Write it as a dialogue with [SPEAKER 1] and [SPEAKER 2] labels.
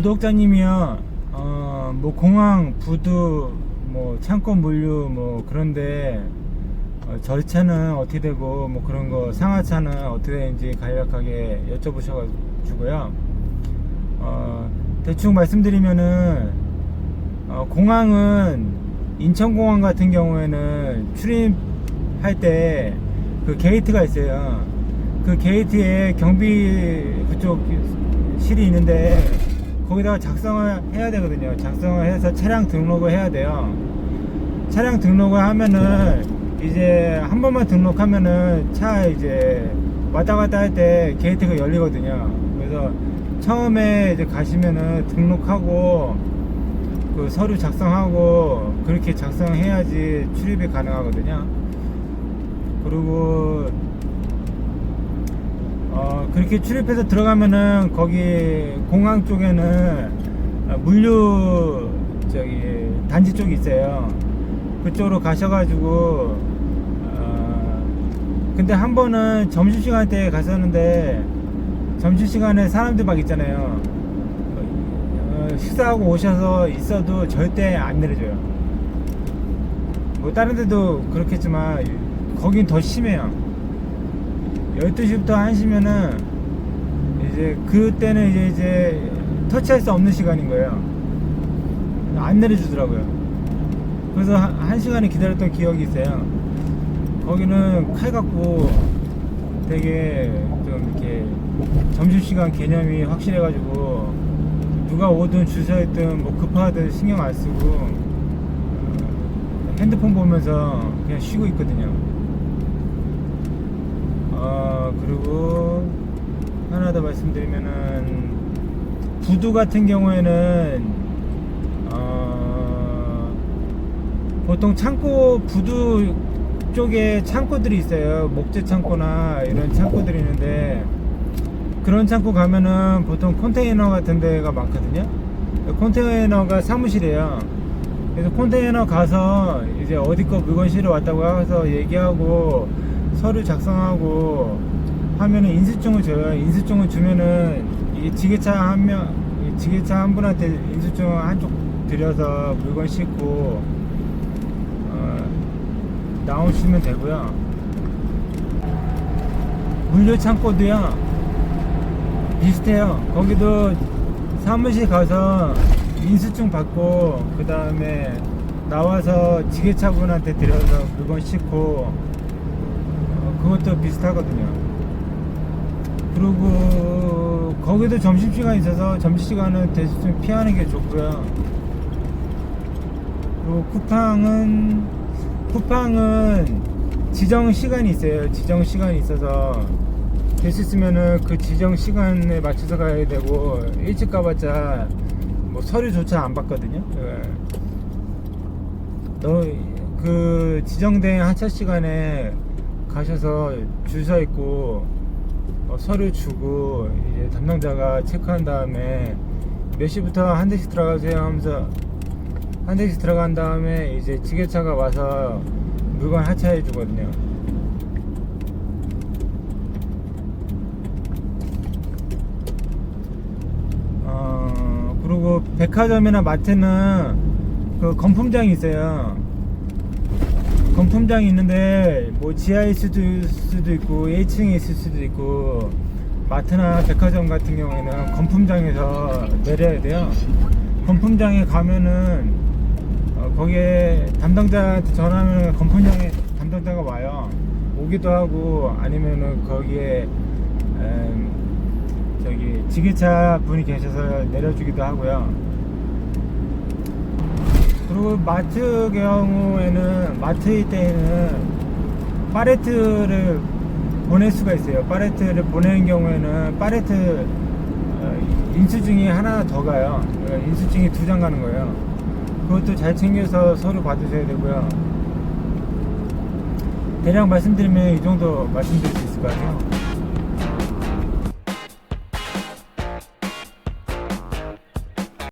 [SPEAKER 1] 구독자님이요, 어, 뭐 공항, 부두, 뭐 창고 물류, 뭐 그런데 어, 절차는 어떻게 되고 뭐 그런 거 상하차는 어떻게 되는지 간략하게 여쭤보셔가지고요. 어, 대충 말씀드리면은 어, 공항은 인천공항 같은 경우에는 출입할 때 그 게이트가 있어요. 그 게이트에 경비 그쪽 실이 있는데 거기다가 작성을 해야 되거든요. 작성을 해서 차량 등록을 해야 돼요. 차량 등록을 하면은 이제 한 번만 등록하면은 차 이제 왔다 갔다 할 때 게이트가 열리거든요. 그래서 처음에 이제 가시면은 등록하고 그 서류 작성하고 그렇게 작성해야지 출입이 가능하거든요. 그리고 어 그렇게 출입해서 들어가면은 거기 공항 쪽에는 어, 물류 저기 단지 쪽이 있어요. 그쪽으로 가셔가지고 어 근데 한 번은 점심 시간 때 갔었는데 점심 시간에 사람들 막 있잖아요. 어, 식사하고 오셔서 있어도 절대 안 내려줘요. 뭐 다른 데도 그렇겠지만 거긴 더 심해요. 12시부터 1시면은 이제 그때는 이제, 이제 터치할 수 없는 시간인 거예요. 안 내려주더라고요. 그래서 한, 한 시간을 기다렸던 기억이 있어요. 거기는 칼 갖고 되게 좀 이렇게 점심시간 개념이 확실해가지고 누가 오든 줄서 있든 뭐 급하든 신경 안 쓰고 어, 핸드폰 보면서 그냥 쉬고 있거든요. 어, 그리고 하나 더 말씀드리면은 부두 같은 경우에는 어, 보통 창고 부두 쪽에 창고들이 있어요. 목재 창고나 이런 창고들이 있는데 그런 창고 가면은 보통 컨테이너 같은 데가 많거든요. 컨테이너가 사무실이에요. 그래서 컨테이너 가서 이제 어디 거 물건 실어 왔다고 해서 얘기하고 서류 작성하고 하면은 인수증을 줘요. 인수증을 주면은 이 지게차 한 명, 이 지게차 한 분한테 인수증 한쪽 드려서 물건 싣고 어, 나오시면 되고요. 물류 창고도요 비슷해요. 거기도 사무실 가서 인수증 받고 그 다음에 나와서 지게차분한테 드려서 물건 싣고 어, 그것도 비슷하거든요. 그리고 거기도 점심시간 있어서 점심시간은 대충 피하는 게 좋고요. 그리고 쿠팡은 쿠팡은 지정 시간이 있어요. 지정 시간이 있어서 될 수 있으면은 그 지정 시간에 맞춰서 가야 되고 일찍 가봤자 뭐 서류조차 안 받거든요. 예. 너그 지정된 하차 시간에 가셔서 줄 서 있고 어, 서류 주고 이제 담당자가 체크한 다음에 몇 시부터 한 대씩 들어가세요 하면서 한 대씩 들어간 다음에 이제 지게차가 와서 물건 하차해 주거든요. 어, 그리고 백화점이나 마트는 그 건품장이 있어요. 건품장이 있는데 뭐 지하에 있을 수도, 있고 1층에 있을 수도 있고 마트나 백화점 같은 경우에는 건품장에서 내려야 돼요. 건품장에 가면은 어, 거기에 담당자한테 전화하면 건품장에 담당자가 와요. 오기도 하고 아니면은 거기에 음, 저기 지게차 분이 계셔서 내려주기도 하고요. 그리고 마트 경우에는 마트일 때에는 팔레트를 보낼 수가 있어요. 팔레트를 보내는 경우에는 팔레트 어, 인수증이 하나 더 가요. 어, 인수증이 두 장 가는 거예요. 그것도 잘 챙겨서 서류 받으셔야 되고요. 대략 말씀드리면 이 정도 말씀드릴 수 있을 것 같아요.